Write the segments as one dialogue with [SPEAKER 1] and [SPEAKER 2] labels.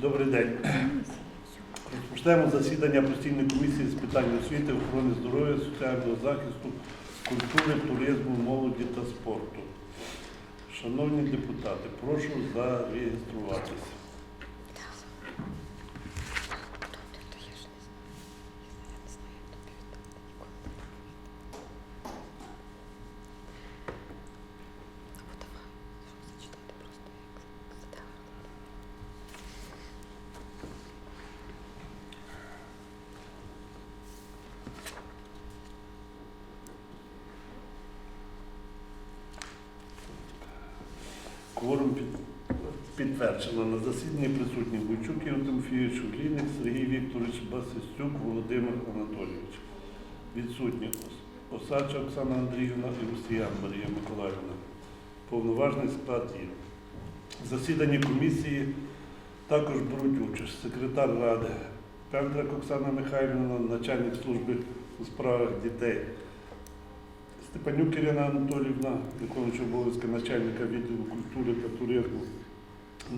[SPEAKER 1] Добрий день. Розпочнемо засідання постійної комісії з питань освіти, охорони здоров'я, соціального захисту, культури, туризму, молоді та спорту. Шановні депутати, прошу зареєструватися. Кворум під- підтверджено. На засіданні присутні Бойчук Ігор Тимофійович, Гліник, Сергій Вікторович, Басистюк, Володимир Анатолійович. Відсутні Ос- Осадча Оксана Андріївна і Русіян Марія Миколаївна. Повноважний склад є. В засіданні комісії також беруть участь секретар Ради Пендрак Оксана Михайлівна, начальник служби у справах дітей Степанюк Ірина Анатолівна, виконуюча обов'язки начальника відділу культури та туризму,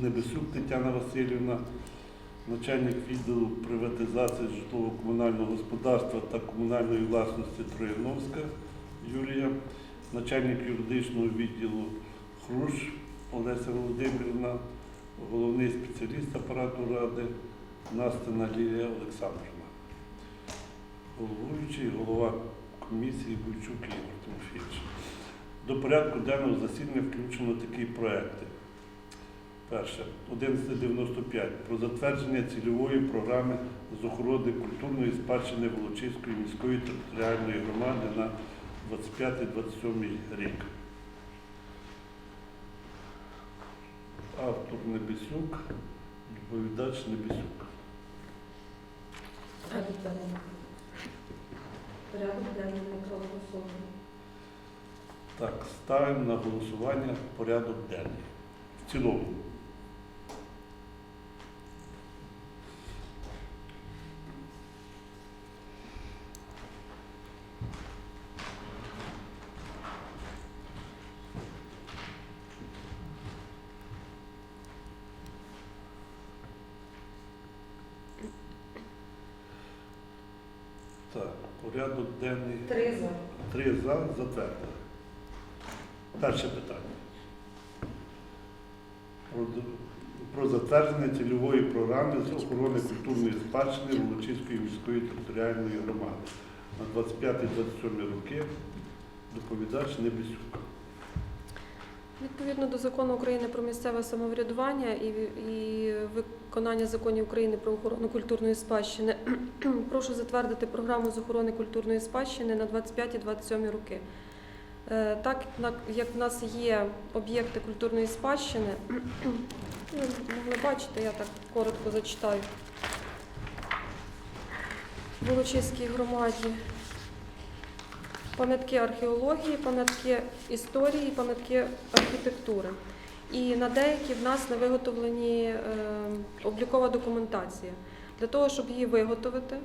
[SPEAKER 1] Небесюк Тетяна Васильівна, начальник відділу приватизації житлово-комунального господарства та комунальної власності Трояновська Юлія, начальник юридичного відділу Хруш Олеся Володимирівна, головний спеціаліст апарату ради Настина Лілія Олександрівна. Головуючий голова комісії Бойчук Ігор Тимофійович. До порядку денного засідання включено такі проекти. Перше, 1195 про затвердження цільової програми з охорони культурної спадщини Волочиської міської територіальної громади на 25-27 рік. Автор Небесюк, доповідач Небесюк.
[SPEAKER 2] Порядок денний. Не проголосований.
[SPEAKER 1] Так, ставимо на голосування порядок денний. В цілому. Так, порядок денний.
[SPEAKER 2] Три за.
[SPEAKER 1] Три за затвердили. Перше питання. Про, затвердження цільової програми з охорони культурної спадщини Волочиської міської територіальної громади на 25-27 роки. Доповідач Небесюк.
[SPEAKER 3] Відповідно до закону України про місцеве самоврядування і, і виконання законів України про охорону культурної спадщини, прошу затвердити програму з охорони культурної спадщини на 25-27 роки. Е, Так як в нас є об'єкти культурної спадщини, могли бачити, я так коротко зачитаю. В Волочиській громаді пам'ятки археології, пам'ятки історії, пам'ятки архітектури. І на деякі в нас не виготовлені е, облікова документація. Для того, щоб її виготовити,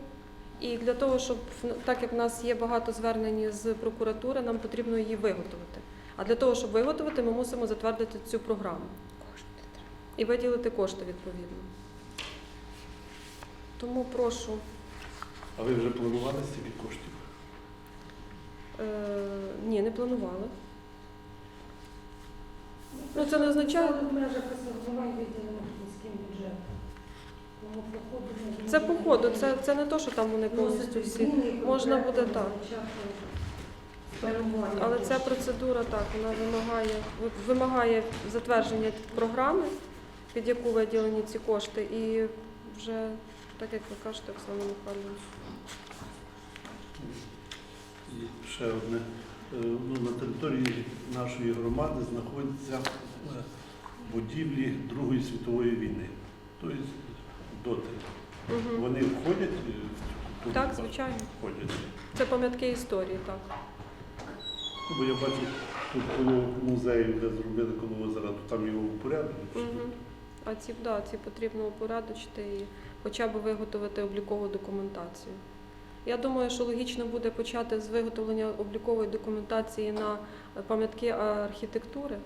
[SPEAKER 3] і для того, щоб так як в нас є багато звернень з прокуратури, нам потрібно її виготовити. А для того, щоб виготовити, ми мусимо затвердити цю програму і виділити кошти відповідно. Тому прошу.
[SPEAKER 1] А ви вже планували стільки коштів?
[SPEAKER 3] Е, ні, не планували. Ну, це не означає.
[SPEAKER 2] в межах міським бюджетом.
[SPEAKER 3] Це по ходу, це, це не то, що там вони повністю всі. Можна буде так. Але ця процедура так, вона вимагає, вимагає затвердження програми, під яку виділені ці кошти, і вже, так як ви кажете, Оксана Михайловна.
[SPEAKER 1] Ще одне. Е, Ну, на території нашої громади знаходяться е, будівлі Другої світової війни. Тобто доти.
[SPEAKER 3] Угу.
[SPEAKER 1] Вони входять е, в цю
[SPEAKER 3] Так, звичайно.
[SPEAKER 1] Входять.
[SPEAKER 3] Це пам'ятки історії, так.
[SPEAKER 1] Бо я бачу, тут коло музею, де зробили коло озера, то там його упорядок.
[SPEAKER 3] Угу. А ці, да, ці потрібно упорядочити і хоча б виготовити облікову документацію. Я думаю, що логічно буде почати з виготовлення облікової документації на пам'ятки архітектури.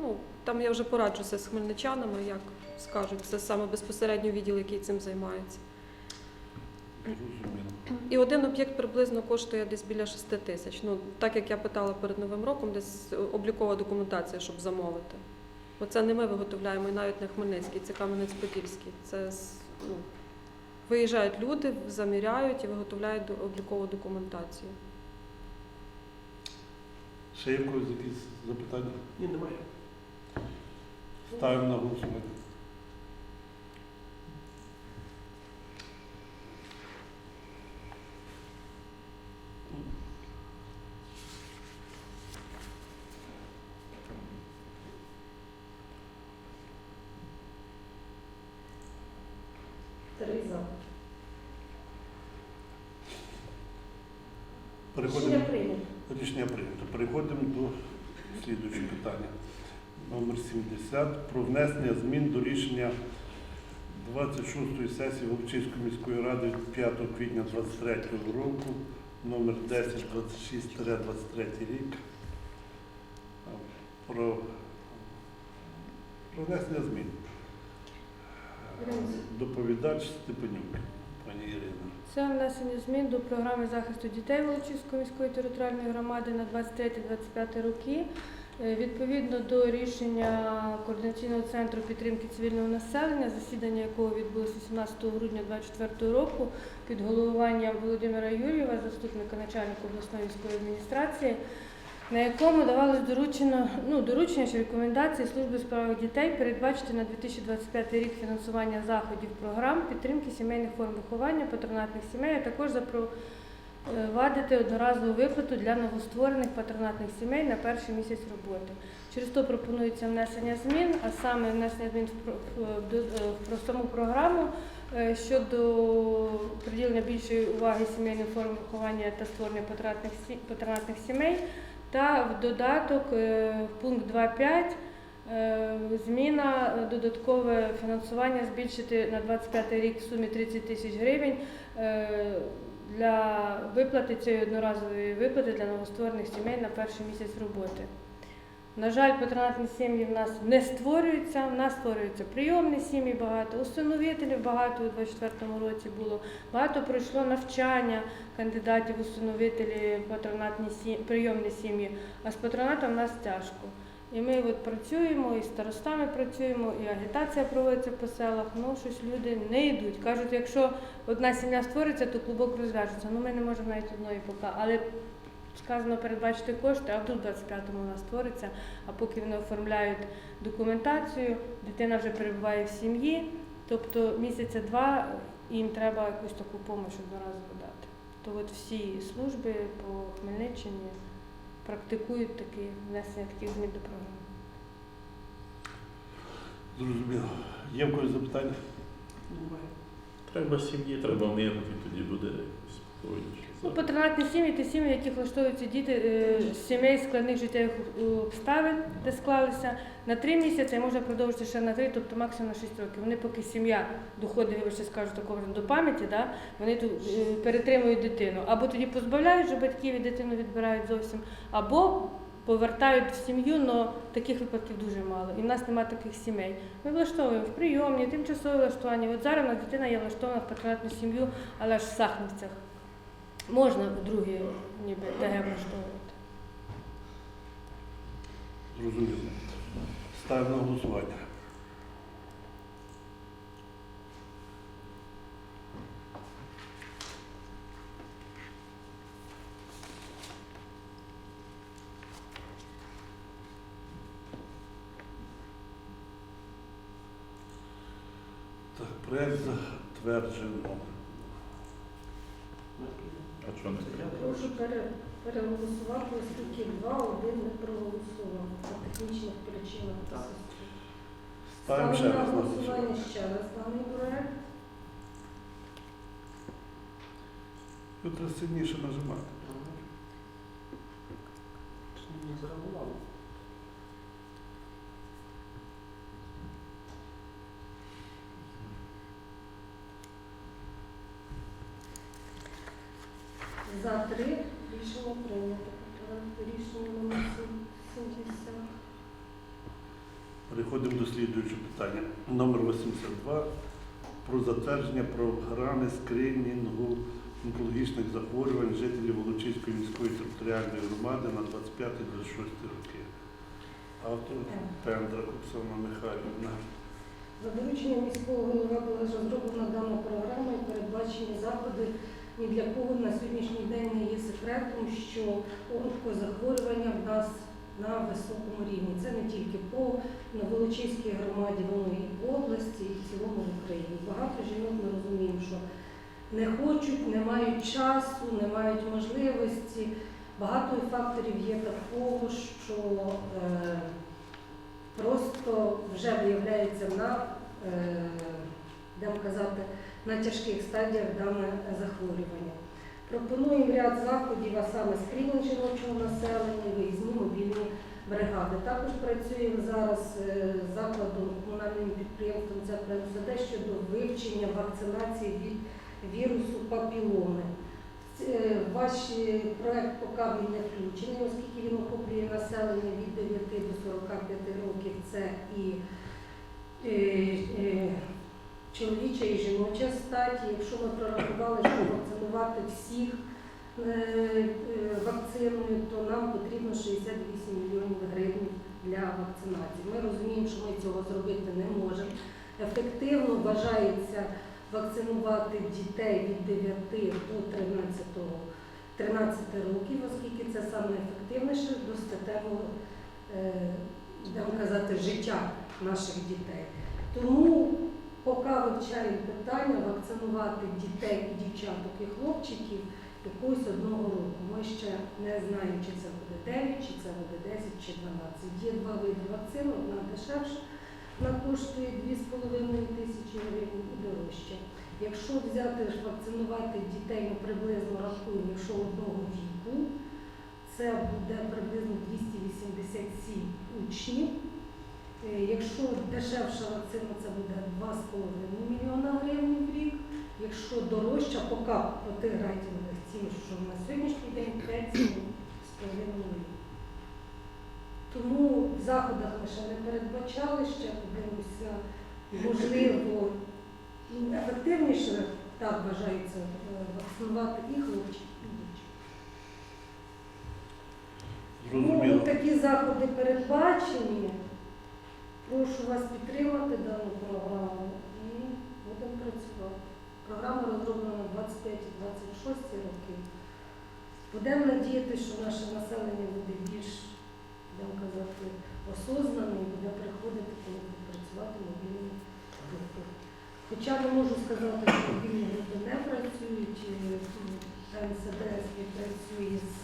[SPEAKER 3] Ну, там я вже пораджуся з хмельничанами, як скажуть. Це саме безпосередньо відділ, який цим займається. І один об'єкт приблизно коштує десь біля 6 тисяч. Ну, так як я питала перед Новим роком, десь облікова документація, щоб замовити. Бо це не ми виготовляємо, і навіть не Хмельницький, це Кам'янець-Подільський. Це ну, виїжджають люди, заміряють і виготовляють облікову документацію.
[SPEAKER 1] Ще є якісь запитання?
[SPEAKER 4] Ні, немає.
[SPEAKER 1] Ставимо на голосування.
[SPEAKER 2] Три за.
[SPEAKER 1] Переходимо.
[SPEAKER 2] Рішення прийнято.
[SPEAKER 1] Рішення прийнято. Переходимо до слідуючого питання. Номер 70 про внесення змін до рішення 26-ї сесії Волочиської міської ради 5 квітня 2023 року, номер 1026-23 рік. Про, про внесення змін. Доповідач Степанюк, пані Ірина.
[SPEAKER 5] Це внесення змін до програми захисту дітей Волочиської міської територіальної громади на 23-25 роки. Е, Відповідно до рішення Координаційного центру підтримки цивільного населення, засідання якого відбулося 18 грудня 2024 року під головуванням Володимира Юрієва, заступника начальника обласної військової адміністрації, на якому давалось доручено, ну, доручення чи рекомендації Служби у дітей передбачити на 2025 рік фінансування заходів програм підтримки сімейних форм виховання, патронатних сімей, а також запровадити одноразову виплату для новостворених патронатних сімей на перший місяць роботи. Через то пропонується внесення змін, а саме внесення змін в, про- в, до- е, програму е, щодо приділення більшої уваги сімейним формам виховання та створення патронатних сімей. Та в додаток е, в пункт 2.5 е, зміна е, додаткове фінансування збільшити на 25 рік в сумі 30 тисяч гривень для виплати цієї одноразової виплати для новостворених сімей на перший місяць роботи. На жаль, патронатні сім'ї в нас не створюються, в нас створюються прийомні сім'ї багато, усиновителів багато у 2024 році було, багато пройшло навчання кандидатів усиновителі, патронатні сім'ї, прийомні сім'ї, а з патронатом в нас тяжко. І ми от працюємо, і старостами працюємо, і агітація проводиться по селах, ну щось люди не йдуть. Кажуть, якщо одна сім'я створиться, то клубок розв'яжеться. Ну ми не можемо навіть одної поки. Але сказано передбачити кошти, а вдруг в 25-му вона створиться, а поки вони оформляють документацію, дитина вже перебуває в сім'ї, тобто місяця два їм треба якусь таку допомогу одноразово дати. То от всі служби по Хмельниччині практикують такі внесення таких змін до програми.
[SPEAKER 1] Зрозуміло. Є в когось запитання?
[SPEAKER 6] Треба сім'ї, треба миру, і тоді буде.
[SPEAKER 5] Ну, патронатні сім'ї це сім'ї, в яких влаштовуються діти е, з сімей складних життєвих обставин, де склалися на три місяці, і можна продовжити ще на три, тобто максимум на шість років. Вони поки сім'я доходить, вибачте, скажу такого до пам'яті, да, вони тут е, перетримують дитину. Або тоді позбавляють вже батьків і дитину відбирають зовсім, або повертають в сім'ю, але таких випадків дуже мало. І в нас немає таких сімей. Ми влаштовуємо в прийомні, тимчасове влаштування. От зараз у нас дитина є влаштована в патронатну сім'ю, але ж в Сахнівцях. Можна в другі ніби ТГ влаштовувати.
[SPEAKER 1] Зрозуміло. Ставимо на голосування. Так, проект затверджено.
[SPEAKER 6] А чого не треба?
[SPEAKER 2] Прошу пере, переголосувати, оскільки два, один не проголосував по технічних причинах.
[SPEAKER 4] Так.
[SPEAKER 1] Ставимо ще раз
[SPEAKER 2] на голосування
[SPEAKER 1] голосування.
[SPEAKER 2] ще раз даний проект.
[SPEAKER 1] Тут треба сильніше нажимати.
[SPEAKER 4] Не зреагували.
[SPEAKER 2] За три рішення прийнято. Тобто Рішення номер сім- 70.
[SPEAKER 1] Переходимо до слідуючого питання. Номер 82 про затвердження програми скринінгу онкологічних захворювань жителів Волочиської міської територіальної громади на 25-26 роки. Автор Пендра Оксана Михайлівна.
[SPEAKER 2] За дорученням міського голови була розроблена дана програма і передбачені заходи. Ні для кого на сьогоднішній день не є секретом, що онкозахворювання в нас на високому рівні. Це не тільки по Новолочиській громаді, воно і в області, і в цілому в Україні. Багато жінок ми розуміємо, що не хочуть, не мають часу, не мають можливості. Багато факторів є такого, що е, просто вже виявляється на, е, казати, на тяжких стадіях дане захворювання. Пропонуємо ряд заходів, а саме скрінінг жіночого населення, виїзні мобільні бригади. Також працюємо зараз е, з закладом комунальним підприємством це ПМСД щодо вивчення вакцинації від вірусу папіломи. Е, Ваш е, проект поки він не включений, оскільки він охоплює населення від 9 до 45 років. Це і е, е, чоловіча і жіноча статі. Якщо ми прорахували, що вакцинувати всіх е, е, вакциною, то нам потрібно 68 мільйонів гривень для вакцинації. Ми розуміємо, що ми цього зробити не можемо. Ефективно вважається вакцинувати дітей від 9 до 13, 13 років, оскільки це саме ефективніше до статевого, е, казати, життя наших дітей. Тому поки вивчаємо питання вакцинувати дітей, і дівчаток і хлопчиків якогось одного року. Ми ще не знаємо, чи це буде 9, чи це буде 10, чи 12. Є два види вакцин, одна дешевша, вона коштує 2,5 тисячі гривень і дорожче. Якщо взяти вакцинувати дітей, ми приблизно рахуємо, якщо одного віку, це буде приблизно 287 учнів. Е, Якщо дешевша вакцина, це буде 2,5 мільйона гривень в рік. Якщо дорожча, поки по тих рейтингових цін, що на сьогоднішній день 5,5 мільйона. Тому в заходах ми ще не передбачали, ще подивимося, можливо, ефективніше, так вважається, е, вакцинувати і хлопчиків, і дівчат. Ну, такі заходи передбачені. Прошу вас підтримати дану програму і будемо працювати. Програма розроблена 25-26 роки. Будемо надіятися, що наше населення буде більш, будемо казати, осознане і буде приходити, коли будуть працювати мобільні групи. Хоча не можу сказати, що мобільні групи не працюють, е, МСД співпрацює з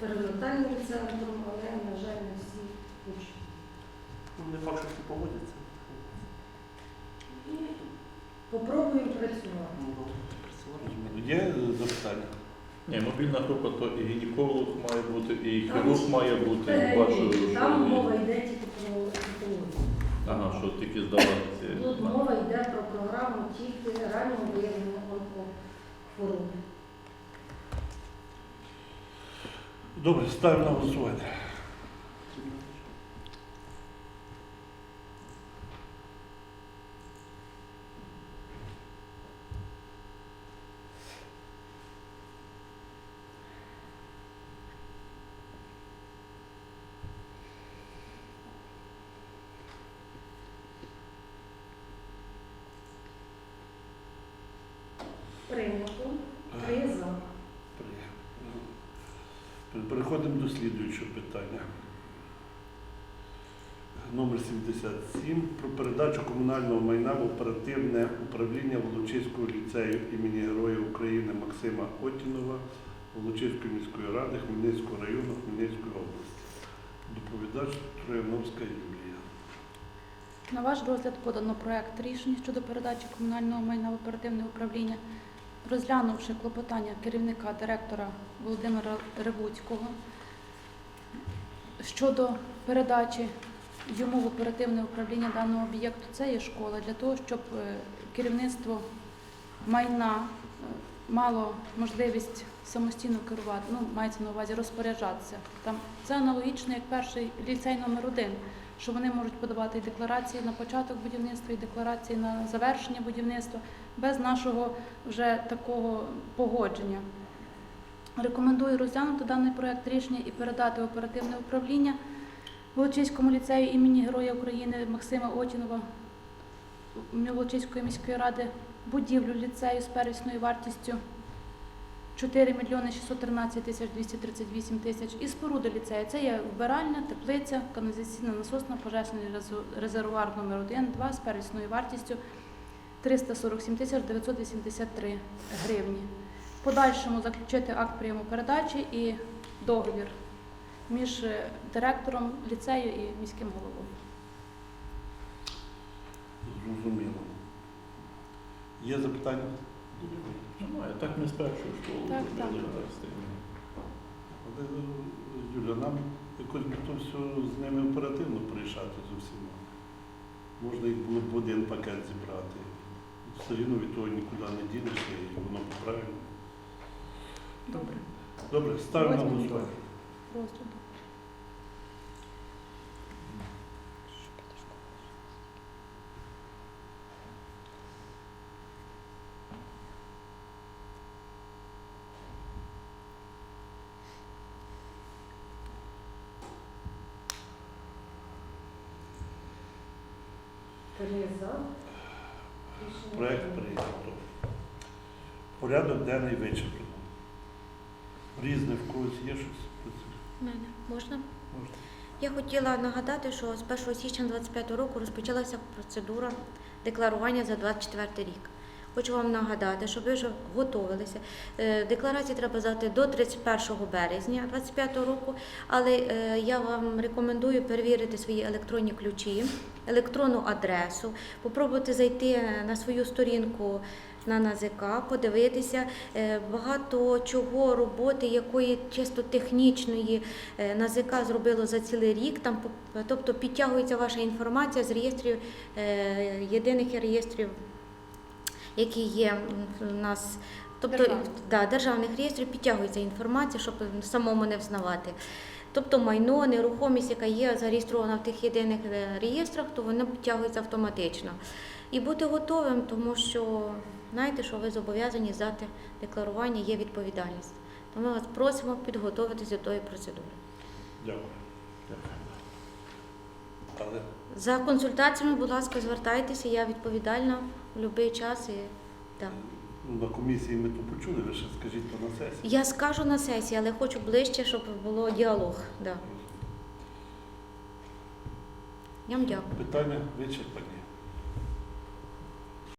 [SPEAKER 2] перинатальним центром, але, на жаль, не всі хочуть.
[SPEAKER 4] Ну, не факт, що всі погодяться.
[SPEAKER 2] Попробуємо працювати.
[SPEAKER 4] Ну.
[SPEAKER 1] Зрозуміло. Є запитання?
[SPEAKER 6] Ні, мобільна група то і гінеколог має бути, і хірург має бути.
[SPEAKER 2] Е,
[SPEAKER 6] Бачу,
[SPEAKER 2] ні,
[SPEAKER 6] що
[SPEAKER 2] Там мова йде тільки про онкологію.
[SPEAKER 6] Ага, що тільки здавати.
[SPEAKER 2] Тут мова йде про програму тільки раннього виявлення онкохвороби.
[SPEAKER 1] Добре, ставимо на голосування.
[SPEAKER 2] Прийнято. Три за.
[SPEAKER 1] Переходимо до слідуючого питання. Номер 77 про передачу комунального майна в оперативне управління Волочиського ліцею імені Героя України Максима Отінова Волочиської міської ради Хмельницького району Хмельницької області. Доповідач Трояновська Юлія.
[SPEAKER 7] На ваш розгляд подано проект рішення щодо передачі комунального майна в оперативне управління, розглянувши клопотання керівника директора Володимира Ревуцького щодо передачі йому в оперативне управління даного об'єкту. Це є школа для того, щоб е, керівництво майна е, мало можливість самостійно керувати, ну мається на увазі розпоряджатися. Там це аналогічно як перший ліцей номер один. що вони можуть подавати і декларації на початок будівництва, і декларації на завершення будівництва без нашого вже такого погодження. Рекомендую розглянути даний проект рішення і передати оперативне управління Волочиському ліцею імені Героя України Максима Отінова Волочиської міської ради будівлю ліцею з первісною вартістю 4 мільйони 613 тисяч 238 тисяч і споруди ліцею. Це є вбиральня, теплиця, каналізаційна насосна, пожежний резервуар номер 1, 2 з первісною вартістю 347 тисяч 983 гривні. В подальшому заключити акт прийому передачі і договір між е, директором ліцею і міським головою.
[SPEAKER 1] Зрозуміло. Є запитання?
[SPEAKER 6] Немає, так ми з першої школи
[SPEAKER 7] Так, так.
[SPEAKER 1] Але, Юля, нам якось би то все з ними оперативно порішати з усіма. Можна їх було б в один пакет зібрати. Все рівно від того нікуди не дінешся і воно правильно.
[SPEAKER 7] Добре.
[SPEAKER 1] Добре, ставимо на голосування. Проект
[SPEAKER 2] прийнято.
[SPEAKER 1] Порядок денний вичерпано. Різне в когось є щось?
[SPEAKER 8] Мене можна?
[SPEAKER 1] Можна.
[SPEAKER 8] Я хотіла нагадати, що з 1 січня 2025 року розпочалася процедура декларування за 2024 рік. Хочу вам нагадати, щоб ви вже готувалися. Е, Декларації треба здати до 31 березня 2025 року, але е, я вам рекомендую перевірити свої електронні ключі, електронну адресу, попробувати зайти на свою сторінку на НАЗК, подивитися Е, багато чого роботи, якої чисто технічної НАЗК зробило за цілий рік. Там тобто підтягується ваша інформація з реєстрів єдиних реєстрів, які є у нас. Тобто
[SPEAKER 7] Державних.
[SPEAKER 8] да, державних реєстрів підтягується інформація, щоб самому не взнавати. Тобто майно, нерухомість, яка є зареєстрована в тих єдиних е, реєстрах, то воно підтягується автоматично. І бути готовим, тому що знаєте, що ви зобов'язані здати декларування, є відповідальність. Тому ми вас просимо підготуватися до тої процедури.
[SPEAKER 1] Дякую. Але
[SPEAKER 8] За консультаціями, будь ласка, звертайтеся, я відповідальна в будь-який час. І, да.
[SPEAKER 1] ну, на комісії ми то почули, ви ще скажіть то на сесії.
[SPEAKER 8] Я скажу на сесії, але хочу ближче, щоб було діалог. Да. Я вам дякую.
[SPEAKER 1] Питання вичерпані.